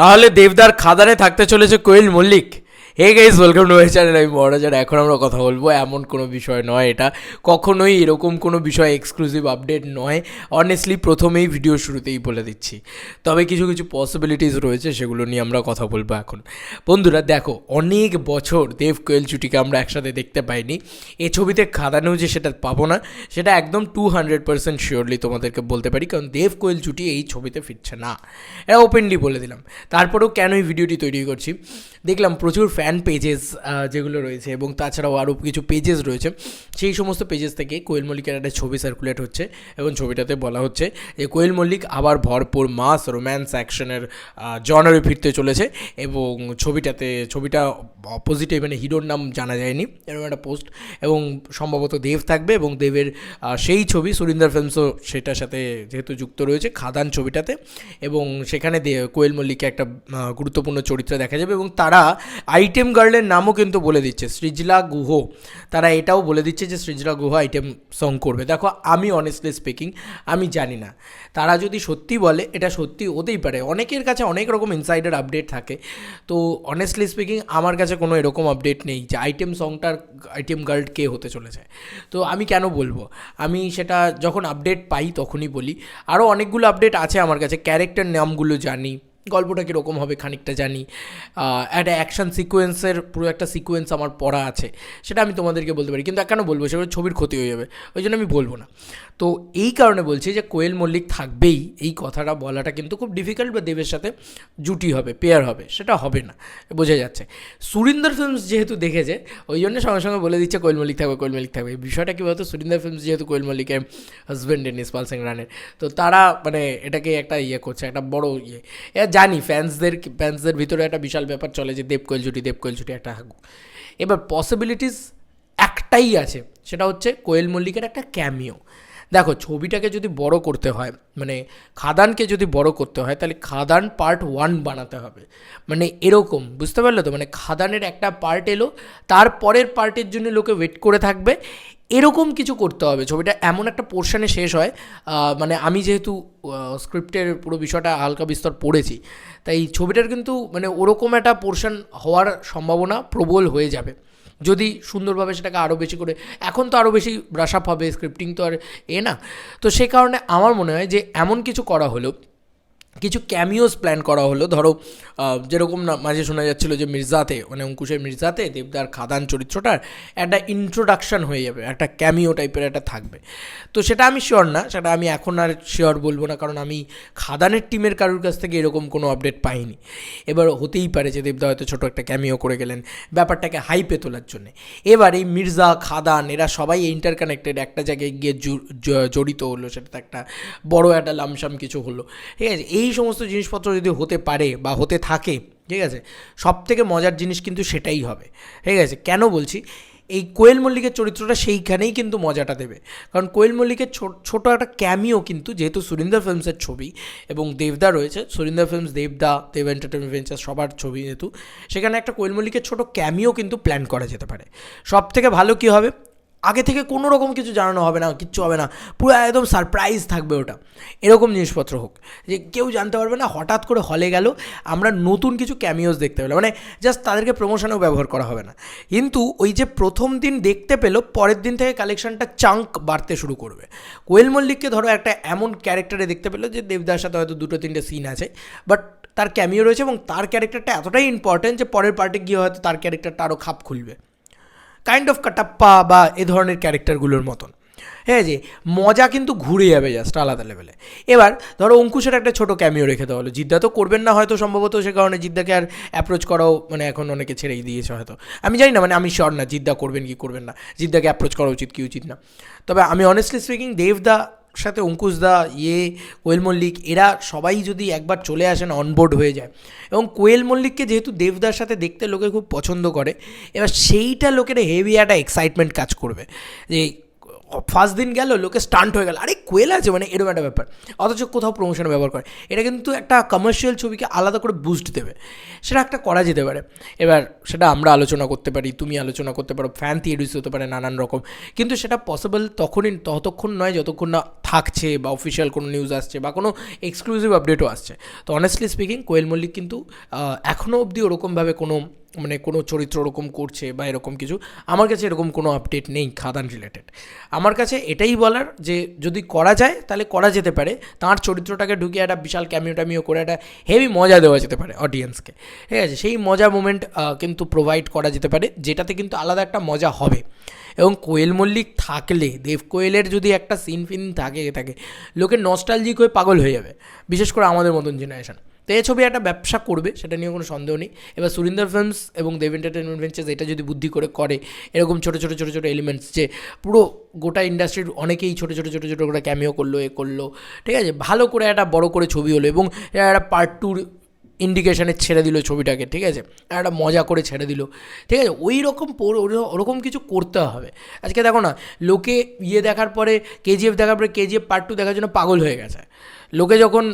তাহলে দেবদার খাদানে থাকতে চলেছে Koel Mallick. Hey guys welcome to my channel আমি মহারাজার এখন আমরা কথা বলব এমন কোনো বিষয় নয় এটা। কখনোই এরকম কোনো বিষয় এক্সক্লুসিভ আপডেট নয়। অনেস্টলি প্রথমেই ভিডিও শুরুতেই বলে দিচ্ছি। তবে কিছু কিছু পসিবিলিটিস রয়েছে, সেগুলো নিয়ে আমরা কথা বলব এখন। বন্ধুরা, দেখো, অনেক বছর দেব কোয়েল চুটিকে আমরা একসাথে দেখতে পাইনি। এ ছবিতে খাদানেও যে সেটা পাবো না, সেটা একদম টু হান্ড্রেড পার্সেন্ট শিওরলি তোমাদেরকে বলতে পারি, কারণ দেব কোয়েল চুটি এই ছবিতে ফিরছে না। এটা ওপেনলি বলে দিলাম। তারপরেও কেন এই ভিডিওটি তৈরি করছি? দেখলাম প্রচুর ফ্যান পেজেস যেগুলো রয়েছে এবং তাছাড়াও আরও কিছু পেজেস রয়েছে, সেই সমস্ত পেজেস থেকে কোয়েল মল্লিকের একটা ছবি সার্কুলেট হচ্ছে এবং ছবিটাতে বলা হচ্ছে যে কোয়েল মল্লিক আবার ভরপুর মাস রোম্যান্স অ্যাকশনের জনারে ফিরতে চলেছে এবং ছবিটাতে, ছবিটা অপোজিটে মানে হিরোর নাম জানা যায়নি, এরকম একটা পোস্ট এবং সম্ভবত দেব থাকবে এবং দেবের সেই ছবি সুরিন্দর ফিল্মসও সেটার সাথে যেহেতু যুক্ত রয়েছে খাদান ছবিটাতে এবং সেখানে কোয়েল মল্লিককে একটা গুরুত্বপূর্ণ চরিত্র দেখা যাবে এবং তারা আইটেম গার্লের নামও কিন্তু বলে দিচ্ছে, সৃজলা গুহ। তারা এটাও বলে দিচ্ছে যে সৃজলা গুহ আইটেম সং করবে। দেখো, আমি অনেস্টলি স্পিকিং আমি জানি না। তারা যদি সত্যি বলে, এটা সত্যি হতেই পারে। অনেকের কাছে অনেক রকম ইনসাইডার আপডেট থাকে। তো অনেস্টলি স্পিকিং আমার কাছে কোনো এরকম আপডেট নেই যে আইটেম সংটার আইটেম গার্ল কে হতে চলেছে। তো আমি কেন বলব? আমি সেটা যখন আপডেট পাই তখনই বলি। আরও অনেকগুলো আপডেট আছে আমার কাছে। ক্যারেক্টার নামগুলো জানি। গল্পটা কীরকম হবে খানিকটা জানি। একটা অ্যাকশন সিকোয়েন্সের পুরো একটা সিকোয়েন্স আমার পড়া আছে, সেটা আমি তোমাদেরকে বলতে পারি। কিন্তু কেন বলব? সেটা ছবির ক্ষতি হয়ে যাবে, ওই জন্য আমি বলব না। তো এই কারণে বলছি যে কোয়েল মল্লিক থাকবেই, এই কথাটা বলাটা কিন্তু খুব ডিফিকাল্ট বা দেবের সাথে জুটি হবে পেয়ার হবে, সেটা হবে না, বোঝা যাচ্ছে। সুরিন্দর ফিল্মস যেহেতু দেখেছে, ওই জন্য সঙ্গে সঙ্গে বলে দিচ্ছে কোয়েল মল্লিক থাকবে, কোয়েল মল্লিক থাকবে। বিষয়টা কী বলতো? সুরিন্দর ফিল্মস যেহেতু কোয়েল মল্লিকের হাজব্যান্ড ডেনিস পাল সিং রানের, তো তারা মানে এটাকে একটা ইয়ে করছে, একটা বড় ইয়ে। জানি ফ্যান্সদের ফ্যান্সদের ভিতরে একটা বিশাল ব্যাপার চলে যে দেব কোয়েল জুটি দেব কোয়েল জুটি একটা থাকুক এবার পসিবিলিটিস একটাই আছে, সেটা হচ্ছে কোয়েল মল্লিকের একটা ক্যামিও দেখো, ছবিটাকে যদি বড় করতে হয় মানে খাদানকে যদি বড় করতে হয়, তাহলে খাদান পার্ট ওয়ান বানাতে হবে। মানে এরকম, বুঝতে পারলে তো? মানে খাদানের একটা পার্ট এলো, তার পরের পার্টের জন্য লোকে ওয়েট করে থাকবে এরকম কিছু করতে হবে। ছবিটা এমন একটা পোর্শনে শেষ হয় মানে আমি যেহেতু স্ক্রিপ্টের পুরো বিষয়টা হালকা বিস্তর পড়েছি, তাই ছবিটার কিন্তু মানে ওরকম একটা পোর্শন হওয়ার সম্ভাবনা প্রবল হয়ে যাবে। যদি সুন্দরভাবে সেটাকে আরও বেশি করে, এখন তো আরও বেশি ব্রাশ আপ হবে স্ক্রিপ্টিং তো আর এ না। তো সে কারণে আমার মনে হয় যে এমন কিছু করা হলো কিছু ক্যামিওস প্ল্যান করা হলো। ধরো যেরকম না, মাঝে শোনা যাচ্ছিল যে মির্জাতে মানে অঙ্কুশের মির্জাতে দেবদার খাদান চরিত্রটার একটা ইন্ট্রোডাকশন হয়ে যাবে, একটা ক্যামিও টাইপের একটা থাকবে। তো সেটা আমি শিওর না, সেটা আমি এখন আর শিওর বলব না, কারণ আমি খাদানের টিমের কারোর কাছ থেকে এরকম কোনো আপডেট পাইনি। এবার হতেই পারে যে দেবদা হয়তো ছোটো একটা ক্যামিও করে গেলেন, ব্যাপারটাকে হাইপে তোলার জন্য। এবার এই মির্জা, খাদান, এরা সবাই ইন্টারকানেক্টেড একটা জায়গায় গিয়ে জড়িত হলো, সেটাতে একটা বড় একটা লামসাম কিছু হলো। ঠিক আছে? এই সমস্ত জিনিসপত্র যদি হতে পারে বা হতে থাকে, ঠিক আছে সব থেকে মজার জিনিস কিন্তু সেটাই হবে, ঠিক আছে। কেন বলছি? এই কোয়েল মল্লিকের চরিত্রটা সেইখানেই কিন্তু মজাটা দেবে। কারণ কোয়েল মল্লিকের ছোট একটা ক্যামিও কিন্তু যেহেতু সুরিন্দর ফিল্মসের ছবি এবং দেবদা রয়েছে সুরিন্দর ফিল্মস, দেবদা, দেব এন্টারটেনমেন্ট ভেঞ্চার সবার ছবি যেহেতু, সেখানে একটা কোয়েল মল্লিকের ছোট ক্যামিও কিন্তু প্ল্যান করা যেতে পারে। সব থেকে ভালো কী হবে? আগে থেকে কোনো রকম কিছু জানানো হবে না, কিচ্ছু হবে না। পুরো একদম সারপ্রাইজ থাকবে ওটা। এরকম জিনিসপত্র হোক। যে কেউ জানতে পারবে না, হঠাৎ করে হলে গেল, আমরা নতুন কিছু ক্যামিওস দেখতে পেলাম। মানে জাস্ট তাদেরকে প্রমোশনেও ব্যবহার করা হবে না। কিন্তু ওই যে প্রথম দিন দেখতে পেল, পরের দিন থেকে কালেকশনটা চাঙ্ক বাড়তে শুরু করবে। কোয়েল মল্লিককে ধরো একটা এমন ক্যারেক্টারে দেখতে পেল যে দেবদার সাথে হয়তো দুটো তিনটে সিন আছে। বাট তার ক্যামিও রয়েছে এবং তার ক্যারেক্টারটা এতটাই ইম্পর্টেন্ট যে পরের পার্টে গিয়ে হয়তো তার ক্যারেক্টারটা আরও খাপ খুলবে। কাইন্ড অফ কাটাপ্পা বা এ ধরনের ক্যারেক্টারগুলোর মতন। হ্যাঁ যে মজা কিন্তু ঘুরে যাবে জাস্ট আলাদা লেভেলে এবার ধরো অঙ্কুশের একটা ছোটো ক্যামিও রেখে দেওয়া হলো। জিদ্দা তো করবেন না হয়তো সম্ভবত সে কারণে জিদ্দাকে আর অ্যাপ্রোচ করাও মানে এখন অনেকে ছেড়েই দিয়েছে হয়তো। আমি জানি না মানে আমি শর না জিদ্দা করবেন কি করবেন না। জিদ্দাকে অ্যাপ্রোচ করা উচিত কি উচিত না। তবে আমি অনেস্টলি স্পিকিং দেবদা সাথে অঙ্কুশ দা ইয়ে কোয়েল মল্লিক, এরা সবাই যদি একবার চলে আসেন অনবোর্ড হয়ে যায়। এবং কোয়েল মল্লিককে যেহেতু দেবদার সাথে দেখতে লোকে খুব পছন্দ করে, এবার সেইটা লোকের হেভি একটা এক্সাইটমেন্ট কাজ করবে। যে ফার্স্ট দিন গেল, লোকে স্টান্ট হয়ে গেল। আরে কোয়েল আছে মানে এরকম একটা ব্যাপার। অথচ কোথাও প্রমোশনে ব্যবহার করে। এটা কিন্তু একটা কমার্শিয়াল ছবিকে আলাদা করে বুস্ট দেবে। সেটা একটা করা যেতে পারে। এবার সেটা আমরা আলোচনা করতে পারি, তুমি আলোচনা করতে পারো ফ্যান থিয়েরিস হতে পারে, নানান রকম। কিন্তু সেটা পসিবল তখনই, ততক্ষণ নয় যতক্ষণ না থাকছে বা অফিসিয়াল কোনো নিউজ আসছে বা কোনো এক্সক্লুসিভ আপডেটও আসছে। তো অনেস্টলি স্পিকিং কোয়েল মল্লিক কিন্তু এখনও অবধি ওরকমভাবে কোনো মানে কোনো চরিত্র ওরকম করছে বা এরকম কিছু, আমার কাছে এরকম কোনো আপডেট নেই খাদান রিলেটেড আমার কাছে এটাই বলার যে যদি করা যায়, তাহলে করা যেতে পারে। তার চরিত্রটাকে ঢুকিয়ে একটা বিশাল ক্যামিও ট্যামিও করে একটা হেভি মজা দেওয়া যেতে পারে অডিয়েন্সকে ঠিক আছে? সেই মজা মোমেন্ট কিন্তু প্রোভাইড করা যেতে পারে, যেটাতে কিন্তু আলাদা একটা মজা হবে। এবং কোয়েল মল্লিক থাকলে, দেব কোয়েলের যদি একটা সিন ফিন থাকে থাকে, লোকে নস্টালজিক হয়ে পাগল হয়ে যাবে। বিশেষ করে আমাদের মতন জেনারেশন তো এই ছবি একটা ব্যবসা করবে, সেটা নিয়ে কোনো সন্দেহ নেই। এবার সুরিন্দর ফিল্মস এবং দেব এন্টারটেনমেন্ট ভেঞ্চার্স এটা যদি বুদ্ধি করে করে, এরকম ছোটো ছোটো ছোটো ছোটো এলিমেন্টস যে পুরো গোটা ইন্ডাস্ট্রির অনেকেই ছোটো ছোটো ছোটো ছোটো করে ক্যামিও করল, এ করল, ঠিক আছে? ভালো করে একটা বড় করে ছবি হলো এবং একটা পার্ট টুর ইন্ডিকেশনে ছেড়ে দিল ছবিটাকে, ঠিক আছে? একটা মজা করে ছেড়ে দিল, ঠিক আছে? ওই রকম ওরকম কিছু করতে হবে। আজকে দেখো না, লোকে ইয়ে দেখার পরে কেজিএফ দেখার পরে কেজিএফ পার্ট টু দেখার জন্য পাগল হয়ে গেছে। লোকে যখন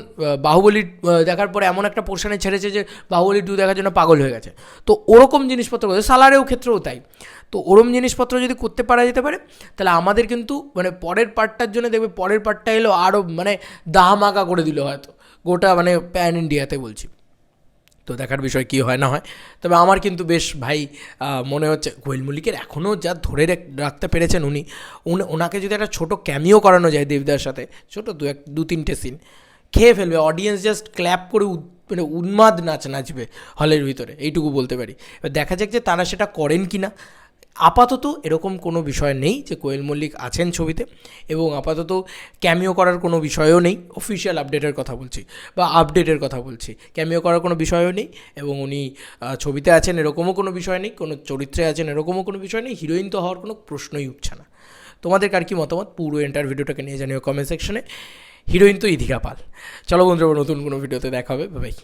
বাহুবলী দেখার পরে এমন একটা পোর্শনে ছেড়েছে যে বাহুবলী টু দেখার জন্য পাগল হয়ে গেছে। তো ওরকম জিনিসপত্র সালারেও ক্ষেত্রেও তাই। তো ওরম জিনিসপত্র যদি করতে পারা যেতে পারে, তাহলে আমাদের কিন্তু মানে পরের পার্টটার জন্য দেখবে, পরের পার্টটা এলো আরও মানে দাহামাকা করে দিল হয়তো। গোটা মানে প্যান ইন্ডিয়াতে বলছি। তো দেখার বিষয় কী হয় না হয়। তবে আমার কিন্তু বেশ ভাই মনে হচ্ছে কোয়েল মল্লিকের এখনও যা ধরে রাখ- রাখতে পেরেছেন উনি ওনাকে যদি একটা ছোটো ক্যামিও করানো যায় দেবদার সাথে, ছোটো দু এক, দু তিনটে সিন খেয়ে ফেলবে অডিয়েন্স জাস্ট ক্ল্যাপ করে মানে উন্মাদ নাচ নাচবে হলের ভিতরে, এইটুকু বলতে পারি। এবার দেখা যাক যে তারা সেটা করেন কি না আপাতত এরকম কোনো বিষয় নেই যে কোয়েল মল্লিক আছেন ছবিতে এবং আপাতত ক্যামিও করার কোনো বিষয়ও নেই। অফিসিয়াল আপডেটের কথা বলছি বা আপডেটের কথা বলছি। ক্যামিও করার কোনো বিষয়ও নেই এবং উনি ছবিতে আছেন এরকমও কোনো বিষয় নেই, কোনো চরিত্রে আছেন এরকমও কোনো বিষয় নেই, হিরোইন তো হওয়ার কোনো প্রশ্নই উঠছে না। তোমাদের কার কি মতামত? পুরো এন্টার ভিডিওটাকে নিয়ে জানিও কমেন্ট সেকশনে হিরোইন তো ইধিকা পাল। চলো বন্ধুরা, নতুন কোনো ভিডিওতে দেখা হবে। বাই